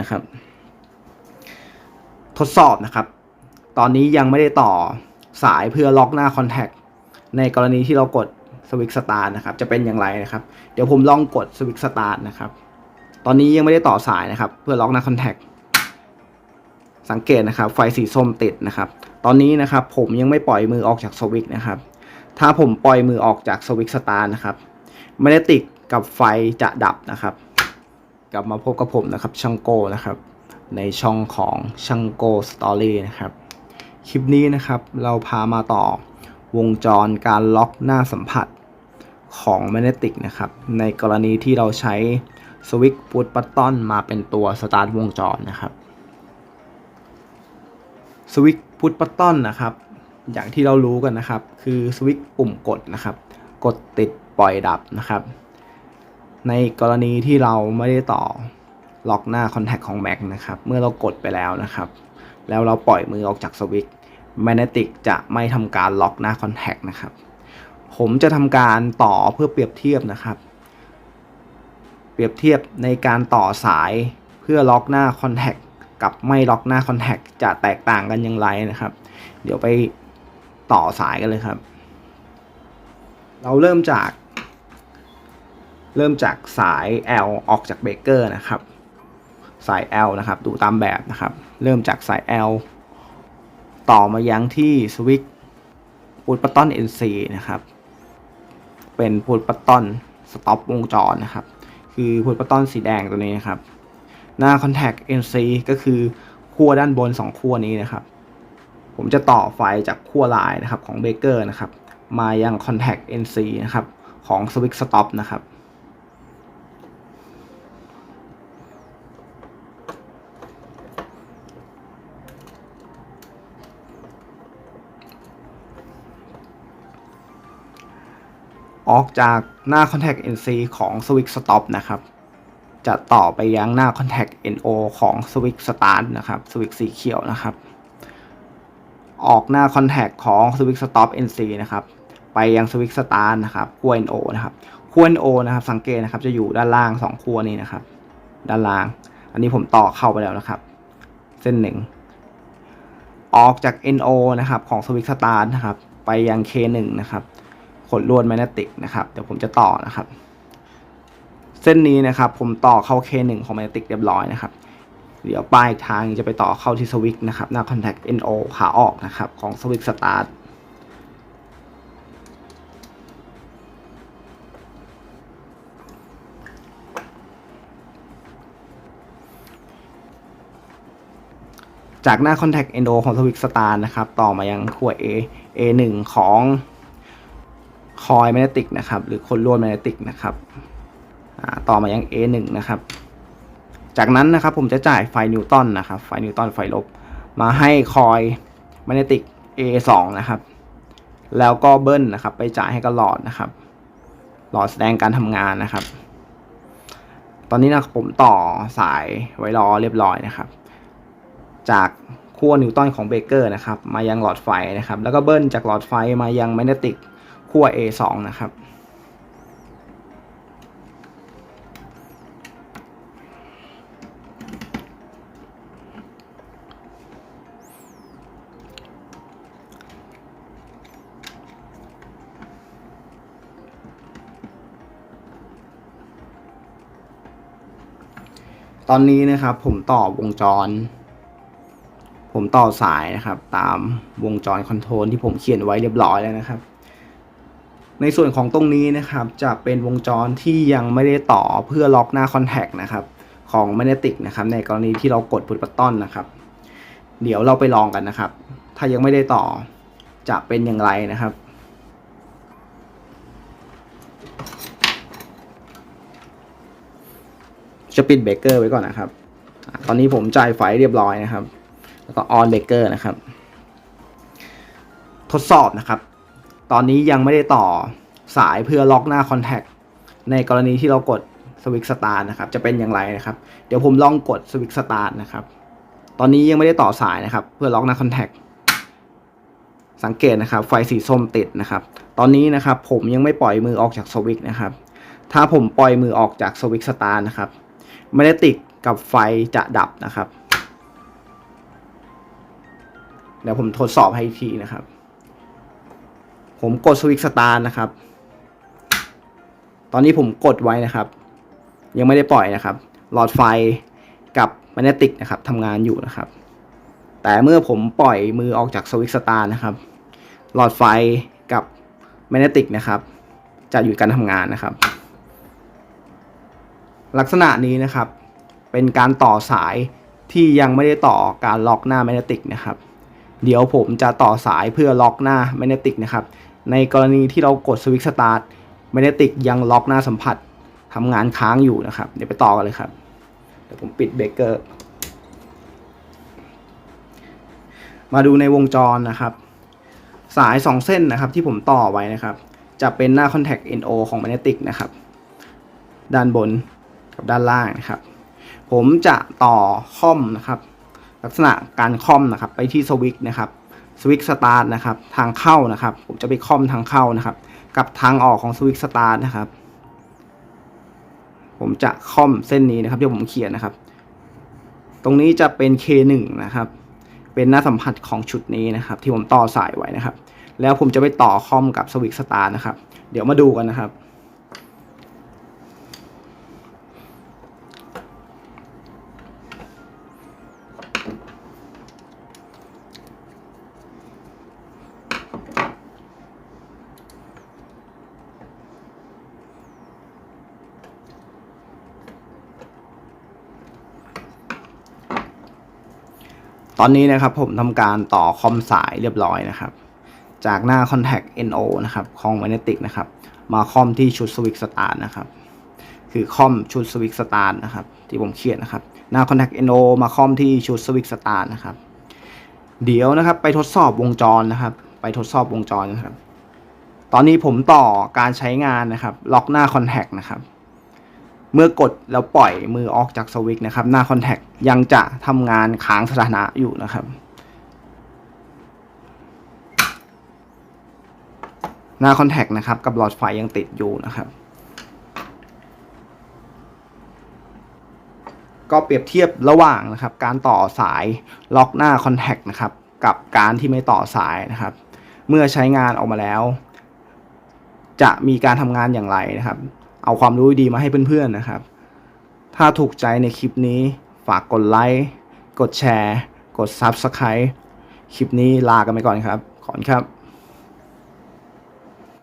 นะครับ ทดสอบนะครับ ตอนนี้ยังไม่ได้ต่อสายเพื่อล็อกหน้าคอนแทคในกรณีที่เรากดสวิตช์สตาร์นะครับ จะเป็นอย่างไรนะครับ เดี๋ยวผมลองกดสวิตช์สตาร์นะครับ ตอนนี้ยังไม่ได้ต่อสายนะครับ เพื่อล็อกหน้าคอนแทคสังเกตนะครับ ไฟสีส้มติดนะครับ ตอนนี้นะครับ ผมยังไม่ปล่อยมือออกจากสวิตนะครับ ถ้าผมปล่อยมือออกจากสวิตช์สตาร์นะครับไม่ได้ติดกับไฟจะดับนะครับ กลับมาพบกับผมนะครับช่างโก้นะครับ ในช่องของช่างโก้สตอรี่นะครับ คลิปนี้นะครับเราพามาต่อวงจรการล็อกหน้าสัมผัสของแมกเนติกนะครับ ในกรณีที่เราใช้สวิตช์พุทปัตตอนมาเป็นตัวสตาร์ทวงจรนะครับสวิตช์พุทปัตตอนนะครับ อย่างที่เรารู้กันนะครับ คือสวิตช์ปุ่มกดนะครับ กดติดปล่อยดับนะครับ ในกรณีที่เราไม่ได้ต่อล็อกหน้าคอนแทคของแม็กนะครับ เมื่อเรากดไปแล้วนะครับ แล้วเราปล่อยมือออกจากสวิตช์แมกเนติกจะไม่ทำการล็อกหน้าคอนแทคนะครับ ผมจะทำการต่อเพื่อเปรียบเทียบนะครับ เปรียบเทียบในการต่อสายเพื่อล็อกหน้าคอนแทคกับไม่ล็อกหน้าคอนแทคจะแตกต่างกันอย่างไรนะครับ เดี๋ยวไปต่อสายกันเลยครับ เราเริ่มจาก เริ่มจากสาย L ออกจากเบรกเกอร์นะครับ สาย L นะครับ ดูตามแบบนะครับ เริ่มจากสาย L ต่อมายังที่สวิตช์พูดปัตตอน NC นะครับ เป็นพูดปัตตอนสต็อปวงจรนะครับ คือพูดปัตตอนสีแดงตัวนี้นะครับ หน้า Contact NC ก็คือขั้วด้านบน 2 ขั้วนี้นะครับ ผมจะต่อไฟจากขั้วลายนะครับของเบเกอร์นะครับ มายัง Contact NC นะครับ ของสวิตช์สต็อปนะครับ ออกจากหน้า Contact NC ของ Switch Stop นะครับ จะต่อไปยังหน้า Contact NO ของ Switch Start นะครับ Switch สีเขียวนะครับ ออกหน้า Contact ของ Switch Stop NC นะครับ ไปยัง Switch Start นะครับขั้ว NO นะครับขั้ว NO นะครับ สังเกตนะครับ จะอยู่ด้านล่าง 2ขั้วนี้นะครับ ด้านล่าง อันนี้ผมต่อเข้าไปแล้วนะครับ เส้นหนึ่ง ออกจาก NO นะครับของ Switch Start นะครับ ไปยัง K1 นะครับ ขดลวดแมกเนติกนะครับเดี๋ยวผมจะต่อนะครับ เส้นนี้นะครับผมต่อเข้า K1 ของแมกเนติกเรียบร้อยนะครับ เดี๋ยวปลายทางจะไปต่อเข้าที่สวิตช์นะครับหน้า Contact NO ขาออกนะครับของสวิตช์สตาร์ทจากหน้า Contact NO ของสวิตช์สตาร์ทนะครับ ต่อมายังขั้ว A A1 ของ อยแมกเนติกนะครับ หรือคนลวดแมกเนติกนะครับต่อมายัง A1 นะครับ จากนั้นนะครับผมจะจ่ายไฟนิวตันนะครับ ไฟนิวตันไฟลบ มาให้คอยแมกเนติก A2 นะครับ แล้วก็เบิ้ลนะครับ ไปจ่ายให้กับหลอดนะครับ หลอดแสดงการทำงานนะครับ ตอนนี้นะผมต่อสายไว้รอเรียบร้อยนะครับ จากขั้วนิวตันของเบเกอร์นะครับ มายังหลอดไฟนะครับ แล้วก็เบิ้ลจากหลอดไฟมายังแมกเนติก ขั้ว A2 นะครับ ตอนนี้นะครับผมต่อวงจร ผมต่อสายนะครับ ตามวงจรคอนโทรลที่ผมเขียนไว้เรียบร้อยแล้วนะครับ ในส่วนของตรงนี้นะครับจะเป็นวงจรที่ยังไม่ได้ต่อเพื่อล็อกหน้าคอนแทคนะครับของแมกเนติกนะครับในกรณีที่เรากดพุทปัตตอนนะครับ เดี๋ยวเราไปลองกันนะครับ ถ้ายังไม่ได้ต่อจะเป็นอย่างไรนะครับจะปิดเบรกเกอร์ไว้ก่อนนะครับ ตอนนี้ผมจ่ายไฟเรียบร้อยนะครับ แล้วก็ออนเบรกเกอร์นะครับ ทดสอบนะครับ ตอนนี้ยังไม่ได้ต่อสายเพื่อล็อกหน้าคอนแทคในกรณีที่เรากดสวิตช์สตาร์นะครับ จะเป็นอย่างไรนะครับ เดี๋ยวผมลองกดสวิตช์สตาร์นะครับ ตอนนี้ยังไม่ได้ต่อสายนะครับ เพื่อล็อกหน้าคอนแทคสังเกตนะครับ ไฟสีส้มติดนะครับ ตอนนี้นะครับผมยังไม่ปล่อยมือออกจากสวิตนะครับ ถ้าผมปล่อยมือออกจากสวิตสตาร์นะครับไม่ได้ติดกับไฟจะดับนะครับ เดี๋ยวผมทดสอบให้อีกทีนะครับ ผมกดสวิตช์สตาร์ทนะครับ ตอนนี้ผมกดไว้นะครับ ยังไม่ได้ปล่อยนะครับ หลอดไฟกับแมกเนติกนะครับทำงานอยู่นะครับ แต่เมื่อผมปล่อยมือออกจากสวิตช์สตาร์นะครับ หลอดไฟกับแมกเนติกนะครับ จะหยุดการทำงานนะครับ ลักษณะนี้นะครับ เป็นการต่อสายที่ยังไม่ได้ต่อการล็อกหน้าแมกเนติกนะครับ เดี๋ยวผมจะต่อสายเพื่อล็อกหน้าแมกเนติกนะครับ ในกรณีที่เรากดสวิตช์สตาร์ทแมกเนติกยังล็อกหน้าสัมผัสทำงานค้างอยู่นะครับ เดี๋ยวไปต่อกันเลยครับเดี๋ยวผมปิดเบรกเกอร์มาดูในวงจรนะครับ สาย 2 เส้นนะครับที่ผมต่อไว้นะครับ จะเป็นหน้า contact NO ของ magnetic นะครับ ด้านบนกับด้านล่างนะครับ ผมจะต่อคอมนะครับ ลักษณะการคอมนะครับ ไปที่สวิตช์นะครับ สวิตช์สตาร์ทนะครับทางเข้านะครับ ผมจะไปคอมทางเข้านะครับ กับทางออกของสวิตช์สตาร์ทนะครับ ผมจะคอมเส้นนี้นะครับที่ผมเขียนนะครับ ตรงนี้จะเป็น K1 นะครับ เป็นหน้าสัมผัสของชุดนี้นะครับ ที่ผมต่อสายไว้นะครับ แล้วผมจะไปต่อคอมกับสวิตช์สตาร์ทนะครับ เดี๋ยวมาดูกันนะครับ ตอนนี้นะครับผมทำการต่อคอมสายเรียบร้อยนะครับ จากหน้า Contact NO นะครับของ Magnetic นะครับ มาคอมที่ชุด Switch Start นะครับ คือคอมชุด Switch Start นะครับ ที่ผมเขียนนะครับ หน้า Contact NO มาคอมที่ชุด Switch Start นะครับ เดี๋ยวนะครับไปทดสอบวงจรนะครับ ไปทดสอบวงจรนะครับ ตอนนี้ผมต่อการใช้งานนะครับ ล็อกหน้า Contact นะครับ เมื่อกดแล้วปล่อยมือออกจากสวิตช์นะครับ หน้าคอนแทคยังจะทำงานค้างสถานะอยู่นะครับ หน้าคอนแทคนะครับ กับหลอดไฟยังติดอยู่นะครับ ก็เปรียบเทียบระหว่างนะครับ การต่อสายล็อกหน้าคอนแทคนะครับ กับการที่ไม่ต่อสายนะครับ เมื่อใช้งานออกมาแล้ว จะมีการทำงานอย่างไรนะครับ เอาความรู้ดีมาให้เพื่อนๆนะครับ ถ้าถูกใจในคลิปนี้ฝากกดไลค์ กดแชร์ กด Subscribe คลิปนี้ลากันไปก่อนครับ ขอบคุณครับ